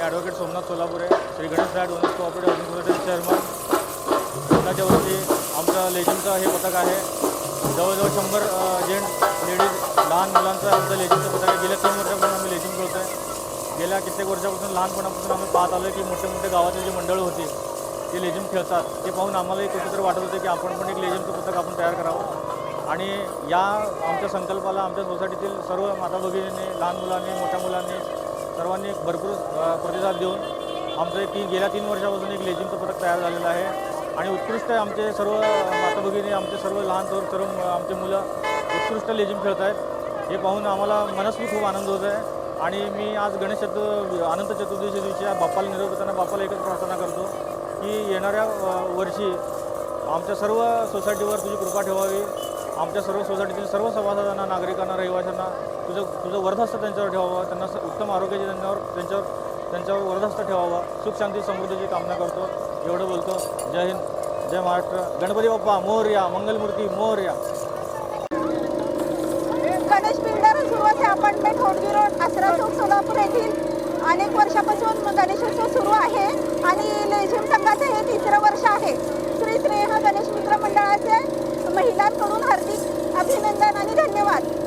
मी advocate Somnath Solapure Shri Ganesh Rai डोनेस cooperative housing society chairman स्वतःच्या वरती आमचं लेझिमचं हे पथक आहे. जवळजवळ शंभर जेंट्स लेडीज लहान मुलांचं आमचं लेझिमचं पथक आहे. गेल्या तीन वर्षापासून आम्ही लेझिम करतो आहे गेल्या कित्येक वर्षापासून लहानपणापासून आम्ही पाहत आलो की मोठे मोठे गावातील जे मंडळं होती ते लेझिम खेळतात. ते पाहून आम्हालाही कुठेतरी वाटत होते की आपण पण एक लेझिमचं पथक आपण तयार करावं. आणि या आमच्या संकल्पाला आमच्या सोसायटीतील सर्व माता भगिनींनी लहान मुलांनी मोठ्या मुलांनी सर्वांनी भरपूर प्रतिसाद देऊन आमचं एक गेल्या तीन वर्षापासून एक लेझिमचं पथक तयार झालेलं आहे. आणि उत्कृष्ट आमचे सर्व माता भगिनी आमचे सर्व लहान थोर सर्व आमचे मुलं उत्कृष्ट लेझिम खेळत आहेत हे पाहून आम्हाला मनस्वी खूप आनंद होत आहे. आणि मी आज गणेश चतुर् अनंत चतुर्दशी दिवशी बाप्पाला निरोप देताना बाप्पाला एकच प्रार्थना करतो की येणाऱ्या वर्षी आमच्या सर्व सोसायटीवर तुझी कृपा ठेवावी. आमच्या सर्व सोसायटीतील सर्व सभासदांना नागरिकांना रहिवाशांना तुझं तुझं वर्धस्त त्यांच्यावर ठेवावं. त्यांना उत्तम आरोग्याची त्यांच्यावर त्यांच्यावर त्यांच्यावर वर्धस्त ठेवावं. सुख शांती समृद्धीची कामना करतो. एवढं बोलतो. जय हिंद जय महाराष्ट्र. गणपती बाप्पा मोर्या मंगलमूर्ती मोर्या गणेश बिल्डर सुरुवात आहे. अपार्टमेंट होडगी रोड आसरा चौक सोलापूर येथील अनेक वर्षापासून गणेशोत्सव सुरू आहे. धन्यवाद.